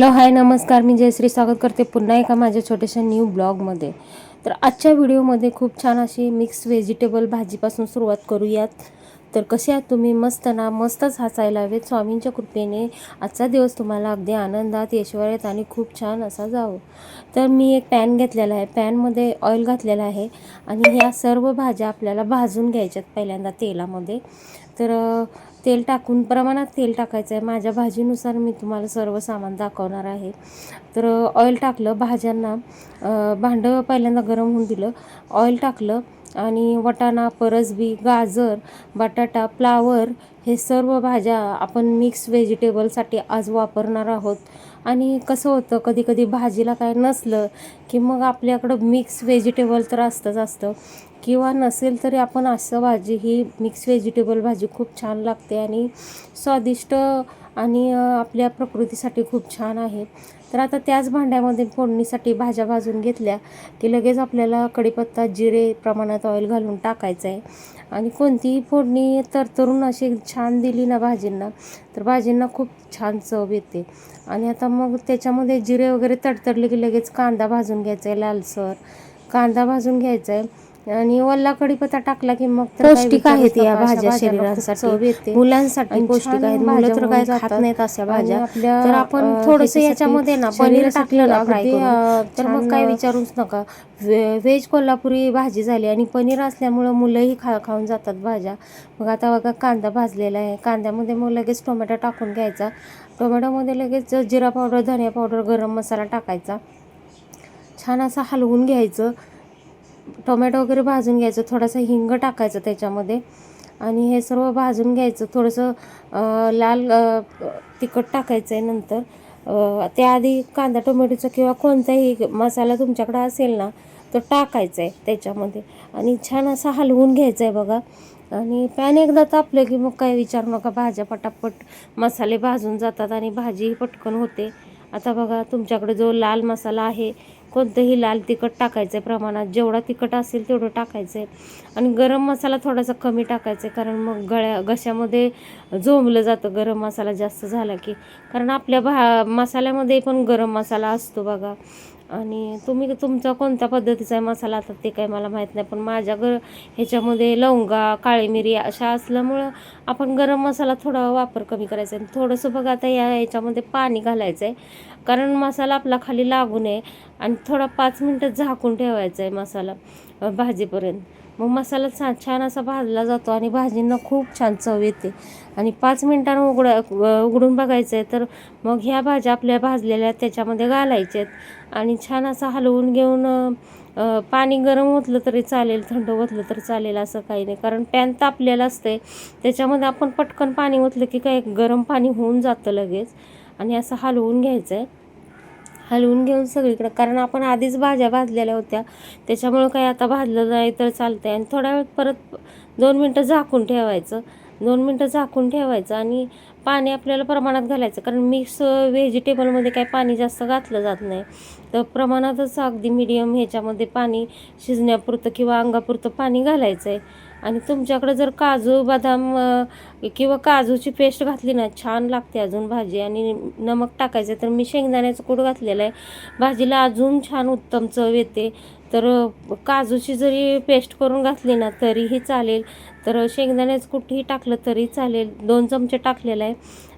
Hello hi नमस्कार. मी जयश्री स्वागत करते पुन्हा एका माझ्या छोट्याशा न्यू ब्लॉगमध्ये तर आजच्या व्हिडिओमध्ये खूप छान अशी मिक्स व्हेजिटेबल भाजीपासून सुरुवात करूयात. तर कसे आहात तुम्ही? मस्त ना? मस्तच हसायला हवेत. स्वामींच्या कृपेने आजचा दिवस तुम्हाला अगदी आनंदात ऐश्वर्यात आणि खूप छान असा जावं. तर मी एक पॅन घेतलेला आहे. पॅनमध्ये ऑइल घातलेलं आहे आणि ह्या सर्व भाज्या आपल्याला भाजून घ्यायच्यात पहिल्यांदा तेलामध्ये. तर तेल टाकून प्रमाणात तेल टाकायचं आहे. माझ्या भाजीनुसार मी तुम्हाला सर्व सामान दाखवणार आहे. तर ऑइल टाकलं भाज्यांना भांडं पहिल्यांदा गरम होऊन दिलं. ऑइल टाकलं आणि वटाणा परसबी गाजर बटाटा फ्लावर हे सर्व भाज्या आपण मिक्स व्हेजिटेबलसाठी आज वापरणार आहोत. आणि कसं होतं कधी कधी भाजीला काय नसलं की मग आपल्याकडं मिक्स व्हेजिटेबल तर असतंच असतं. किंवा नसेल तरी आपण असं भाजी ही मिक्स व्हेजिटेबल भाजी खूप छान लागते आणि स्वादिष्ट आणि आपल्या प्रकृतीसाठी खूप छान आहे. तर आता त्याच भांड्यामध्ये फोडणीसाठी भाज्या भाजून घेतल्या की लगेच आपल्याला कढीपत्ता जिरे प्रमाणात ऑइल घालून टाकायचं आहे आणि कोणतीही फोडणी तरतरून अशी छान दिली ना भाजींना तर भाजींना खूप छान चव येते. आणि आता मग त्याच्यामध्ये जिरे वगैरे तडतडले की लगेच कांदा भाजून घ्यायचा आहे लालसर. कांदा भाजून घ्यायचा आहे आणि वल्ला कढीपत्ता टाकला की मग पौष्टिक आहेत या भाज्या शरीरासाठी. मुलांसाठी पौष्टिक आहेत. मुलं तर काय खात. नाहीत अशा भाज्या. तर आपण थोडंसं याच्यामध्ये ना पनीर टाकलं ना फ्राय तर मग काय विचारूच नका. व्हे- व्हेज कोल्हापुरी भाजी झाली आणि पनीर असल्यामुळं मुलंही खा खाऊन जातात भाज्या. मग आता बघा कांदा भाजलेला आहे. कांद्यामध्ये मग लगेच टोमॅटो टाकून घ्यायचा. टोमॅटोमध्ये लगेच जिरा पावडर धनिया पावडर गरम मसाला टाकायचा. छान असं हलवून घ्यायचं. टोमॅटो वगैरे भाजून घ्यायचं थोडासा हिंग टाकायचं त्याच्यामध्ये. आणि हे सर्व भाजून घ्यायचं थोडंसं लाल तिखट टाकायचं आहे नंतर त्याआधी कांदा टोमॅटोचा किंवा कोणताही मसाला तुमच्याकडे असेल ना तो टाकायचा आहे त्याच्यामध्ये. आणि छान असा हलवून घ्यायचा आहे बघा. आणि पॅन एकदा तापलं की मग काय विचारू नका भाज्या पटापट मसाले भाजून जातात आणि भाजीही पटकन होते. आता बघा तुमच्याकडे जो लाल मसाला आहे कोणतंही लाल तिखट टाकायचं आहे प्रमाणात जेवढा तिखट असेल तेवढं टाकायचं आहे आणि गरम मसाला थोडासा कमी टाकायचा आहे कारण मग गळ्या घशामध्ये जोमलं जातं. गरम मसाला जास्त झाला की. कारण आपल्या भा मसाल्यामध्ये पण गरम मसाला असतो बघा. आणि तुम्ही तुमचा कोणत्या पद्धतीचा आहे मसाला आता ते काही मला माहीत नाही. पण माझ्या घर ह्याच्यामध्ये लवंगा काळी मिरी अशा असल्यामुळं आपण गरम मसाला थोडा वापर कमी करायचा. आहे थोडंसं बघा आता या ह्याच्यामध्ये पाणी घालायचं आहे कारण मसाला आपला खाली लागू नये आणि थोडा पाच मिनटं झाकून ठेवायचा आहे मसाला भाजीपर्यंत. मग मसाला छान छान असा भाजला जातो आणि भाजींना खूप छान चव येते. आणि पाच मिनटानं उघडा उघडून बघायचं आहे तर मग ह्या भाज्या आपल्या भाजलेल्या त्याच्यामध्ये घालायच्या आहेत. आणि छान असं हलवून घेऊन पाणी गरम ओतलं तरी चालेल थंड ओतलं तरी चालेल असं काही नाही. कारण पॅन तापलेलं असतंय त्याच्यामध्ये आपण पटकन पाणी ओतलं की काय गरम पाणी होऊन जातं लगेच. आणि असं हलवून घ्यायचं आहे हलवून घेऊन सगळीकडं कारण आपण आधीच भाज्या भाजलेल्या होत्या. त्याच्यामुळं काही आता भाजलं नाही तर चालतं आहे आणि थोड्या वेळ परत दोन मिनटं झाकून ठेवायचं. दोन मिनटं झाकून ठेवायचं आणि पाणी आपल्याला प्रमाणात घालायचं. कारण मिक्स व्हेजिटेबलमध्ये काही पाणी जास्त घातलं जात नाही. तर प्रमाणातच अगदी मिडियम ह्याच्यामध्ये पाणी शिजण्यापुरतं किंवा अंगापुरतं पाणी घालायचं आहे आणि तुमच्याकडे जर काजू बदाम किंवा काजूची पेस्ट घातली ना छान लागते अजून भाजी. आणि नमक टाकायचं तर मी शेंगदाण्याचं कूट घातलेलं आहे. भाजीला अजून छान उत्तम चव येते. तर काजूची जरी पेस्ट करून घातली ना तरीही चालेल. तर शेंगदाण्याचं कुठेही टाकलं तरी चालेल. दोन चमचे टाकलेलं आहे.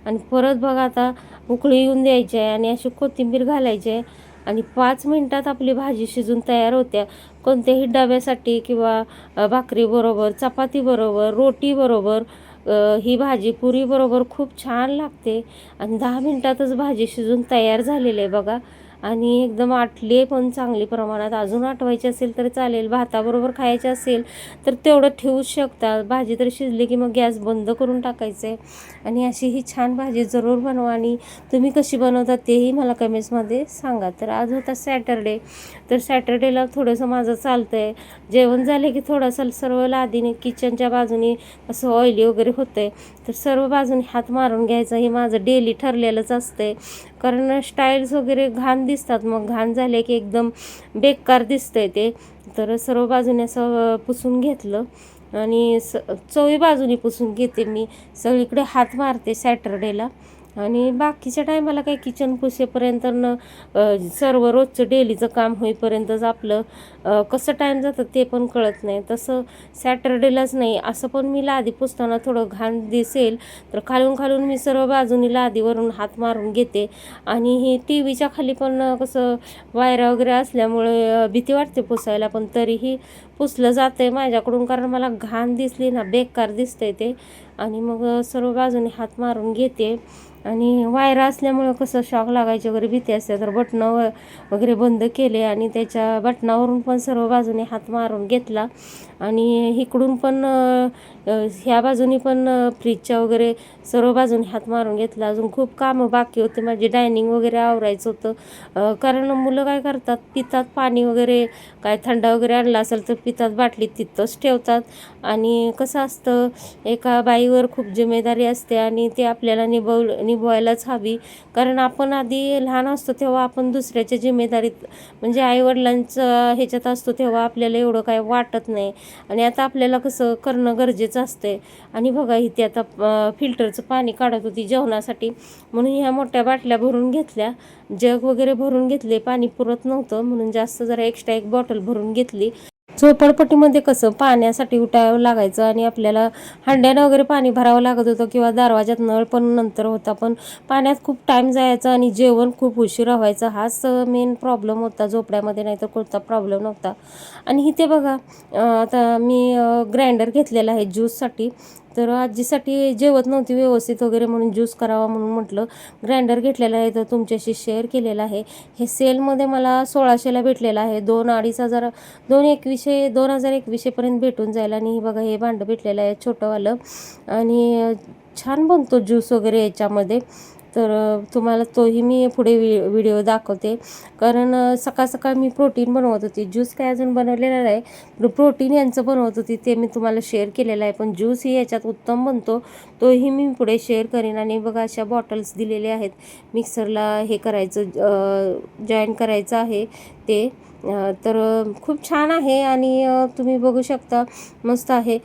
आणि परत बघा आता उकळी येऊन द्यायची आहे आणि अशी कोथिंबीर घालायची आहे. आणि पाच मिनटात आपली भाजी शिजून तयार होत्या. कोणत्याही डब्यासाठी किंवा भाकरीबरोबर चपातीबरोबर रोटीबरोबर ही भाजी पुरीबरोबर खूप छान लागते. आणि दहा मिनटातच भाजी शिजून तयार झालेली आहे बघा. आणि एकदम आटली पण चांगली प्रमाणात. अजून आटवायची असेल तर चालेल भाताबरोबर खायचे असेल तर तेवढं ठेवू शकता. भाजी तर शिजली की मग गॅस बंद करून टाकायचं. आहे आणि अशी ही छान भाजी जरूर बनवा आणि तुम्ही कशी बनवता तेही मला कमेंट्समध्ये सांगा. तर आज होता सॅटरडे तर सॅटरडेला थोडंसं माझं चालतं आहे जेवण झाले की थोडंसं सर्व लादीने किचनच्या बाजूने असं ऑइली वगैरे होतं आहे तर सर्व बाजूने हात मारून घ्यायचं. हे माझं डेली ठरलेलंच असतंय. कारण स्टाईल्स वगैरे घाण दिसतात. मग घाण झाले की एकदम बेकार दिसतंय ते. तर सर्व बाजूने असं पुसून घेतलं. आणि स चोही बाजूनी पुसून घेते मी. सगळीकडे हात मारते सॅटरडेला आणि बाकीच्या टायमाला काही किचन पुसेपर्यंत न सर्व रोजचं डेलीचं काम होईपर्यंतच आपलं कसं टाईम जातं ते पण कळत नाही. तसं सॅटर्डेलाच नाही असं पण मी लादी पुसताना थोडं घाण दिसेल तर खालून खालून मी सर्व बाजूनी लादीवरून हात मारून घेते. आणि हे टी व्हीच्या खाली पण कसं वायरा वगैरे असल्यामुळे भीती वाटते पुसायला पण तरीही पुसलं जातं आहे माझ्याकडून कारण मला घाण दिसली ना बेकार दिसतंय ते. आणि मग सर्व बाजूने हात मारून घेते. आणि वायर असल्यामुळं कसं शॉक लागायची वगैरे भीती असते. तर बटणं व वगैरे बंद केले आणि त्याच्या बटणावरून पण सर्व बाजूने हात मारून घेतला. आणि इकडून पण ह्या बाजूनी पण फ्रीजच्या वगैरे सर्व बाजूने हात मारून घेतला. अजून खूप कामं बाकी होते. माझे डायनिंग वगैरे आवरायचं होतं. कारण मुलं काय करतात? पितात पाणी वगैरे. काय थंड वगैरे आणला असेल तर पितात. बाटलीत तिथंच ठेवतात. आणि कसं असतं? एका बाईवर खूप जिम्मेदारी असते आणि ते आपल्याला निभव निभवायलाच हवी. कारण आपण आधी लहान असतो तेव्हा आपण दुसऱ्याच्या जिम्मेदारीत म्हणजे आईवडिलांचं ह्याच्यात असतो तेव्हा आपल्याला एवढं काय वाटत नाही. आणि आता आपल्याला कसं करणं गरजेचं असतंय. आणि बघा इथे आता फिल्टरचं पाणी काढत होती जेवणासाठी. म्हणून ह्या मोठ्या बाटल्या भरून घेतल्या. जग वगैरे भरून घेतले पाणी पुरत नव्हतं. म्हणून जास्त जरा एक्स्ट्रा एक बॉटल भरून घेतली. झोपडपट्टीमध्ये कसं पाण्यासाठी उठावं लागायचं आणि आपल्याला हांड्यानं वगैरे पाणी भरावं लागत होतं किंवा दरवाजात नळ पण नंतर होता पण पाण्यात खूप टाईम जायचा आणि जेवण खूप उशिरा व्हायचा. हाच मेन प्रॉब्लेम होता झोपड्यामध्ये नाही तर कोणता प्रॉब्लेम नव्हता. आणि इथे बघा आता मी ग्राइंडर घेतलेला आहे ज्यूससाठी तर आजीसाठी जेवत नव्हती व्यवस्थित वगैरे म्हणून ज्यूस करावा म्हणून म्हटलं. ग्राइंडर घेतलेला आहे तर तुमच्याशी शेअर केलेला आहे. हे सेलमध्ये मला सोळाशेला भेटलेलं आहे. दोन अडीच हजार दोन एकवीसशे दोन हजार एकवीसशेपर्यंत भेटून जाईल. आणि बघा हे भांडं भेटलेलं आहे छोटंवालं आणि छान बनतो ज्यूस वगैरे याच्यामध्ये. तर तुम्हाला तोही मी पुढे वि व्हिडिओ दाखवते. कारण सकाळ सकाळ मी प्रोटीन बनवत होती. ज्यूस काय अजून बनवलेला नाही. प्रोटीन यांचं बनवत होती ते मी तुम्हाला शेअर केलेलं आहे. पण ज्यूस ही याच्यात उत्तम बनतो. तोही मी पुढे शेअर करेन. आणि बघा अशा बॉटल्स दिलेल्या आहेत. मिक्सरला हे करायचं जॉईन करायचं आहे ते. तर खूप छान आहे आणि तुम्ही बघू शकता मस्त आहे.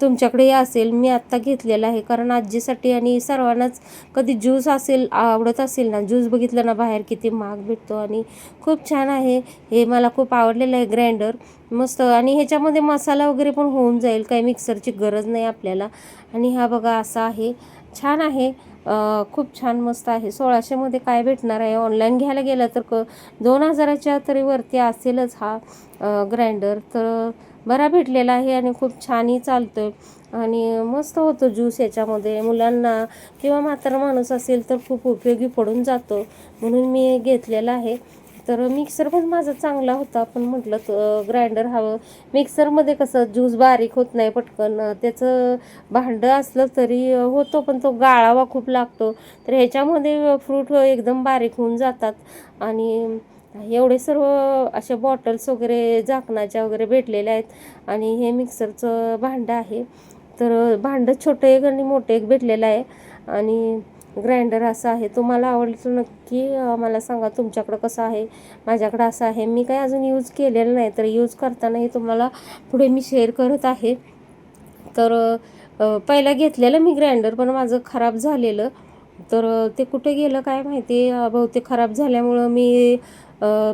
तुमच्याकडे असेल मी आत्ता घेतलेला आहे. कारण आजीसाठी आणि सर्वांनाच कधी ज्यूस असेल आवडत असेल ना ज्यूस बघितलं ना बाहेर किती महाग भेटतो. आणि खूप छान आहे. हे मला खूप आवडलेलं आहे ग्राइंडर. मस्त. आणि ह्याच्यामध्ये मसाला वगैरे पण होऊन जाईल. काही मिक्सरची गरज नाही आपल्याला. आणि हा बघा असा आहे. छान आहे. खूप छान मस्त आहे. सोळाशेमध्ये काय भेटणार आहे? ऑनलाईन घ्यायला गेलं तर क दोन हजाराच्या तरी वरती असेलच हा ग्राइंडर तर बरा भेटलेला आहे आणि खूप छानही चालतो आहे आणि मस्त होतो ज्यूस याच्यामध्ये मुलांना किंवा म्हातारा माणूस असेल तर खूप उपयोगी पडून जातो. म्हणून मी घेतलेला आहे. तर मिक्सर पण माझा चांगला होता. पण म्हटलं ग्राइंडर हवं. मिक्सरमध्ये कसं ज्यूस बारीक होत नाही पटकन. त्याचं भांडं असलं तरी होतो पण तो गाळावा खूप लागतो. तर ह्याच्यामध्ये फ्रूट एकदम बारीक होऊन जातात. आणि एवढे सर्व अशा बॉटल्स वगैरे झाकणाच्या वगैरे भेटलेल्या आहेत. आणि हे मिक्सरचं भांडं आहे. तर भांडं छोटं एक आणि मोठं एक भेटलेलं आहे. आणि ग्राइंडर असं आहे. तुम्हाला आवडलं तर नक्की मला सांगा तुमच्याकडं कसं आहे माझ्याकडं असं आहे. मी काही अजून यूज केलेलं नाही तर यूज करतानाही तुम्हाला पुढे मी शेअर करत आहे. तर पहिला घेतलेलं मी ग्राइंडर पण माझं खराब झालेलं. तर ते कुठे गेलं काय माहिती बहुतेक खराब झाल्यामुळं मी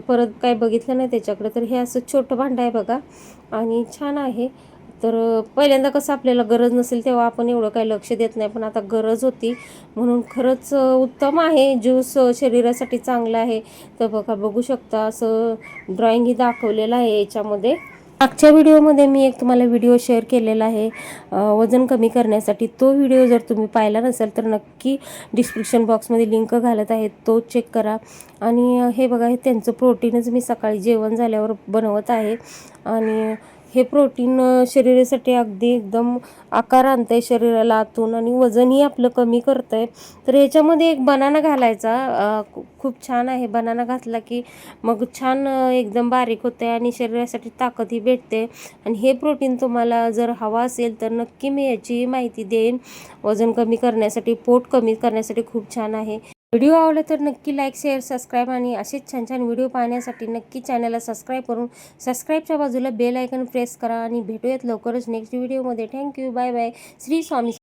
परत काय बघितलं नाही त्याच्याकडे. तर हे असं छोटं भांडं आहे बघा. आणि छान आहे. तर पहिल्यांदा कसं आपल्याला गरज नसेल तेव्हा आपण एवढं काही लक्ष देत नाही. पण आता गरज होती. म्हणून खरंच उत्तम आहे. ज्यूस शरीरासाठी चांगला आहे. तर बघा बघू शकता असं ड्रॉइंगही दाखवलेलं आहे याच्यामध्ये. मागच्या व्हिडिओमध्ये मी एक तुम्हाला व्हिडिओ शेअर केलेला आहे. वजन कमी करण्यासाठी तो व्हिडिओ जर तुम्ही पाहिला नसेल तर नक्की डिस्क्रिप्शन बॉक्समध्ये लिंक घालत आहे. तो चेक करा. आणि हे बघा हे त्यांचं प्रोटीनच मी सकाळी जेवण झाल्यावर बनवत आहे. आणि हे प्रोटीन शरीरासाठी अगदी एकदम आकार आणतं आहे शरीराला आतून आणि वजनही आपलं कमी करतं आहे तर ह्याच्यामध्ये एक बनाना घालायचा. खूप छान आहे. बनाना घातला की मग छान एकदम बारीक होते आणि शरीरासाठी ताकदही भेटते. आणि हे प्रोटीन तुम्हाला जर हवा असेल तर नक्की मी याची माहिती देईन. वजन कमी करण्यासाठी पोट कमी करण्यासाठी खूप छान आहे. व्हिडिओ आवडला तर नक्की लाईक शेअर सबस्क्राईब आणि असेच छान छान व्हिडिओ पाहण्यासाठी नक्की चॅनलला सबस्क्राईब करून सबस्क्राईबच्या बाजूला बेल आयकन प्रेस करा आणि भेटूयात लवकरच नेक्स्ट व्हिडिओमध्ये thank you bye bye Shri Swami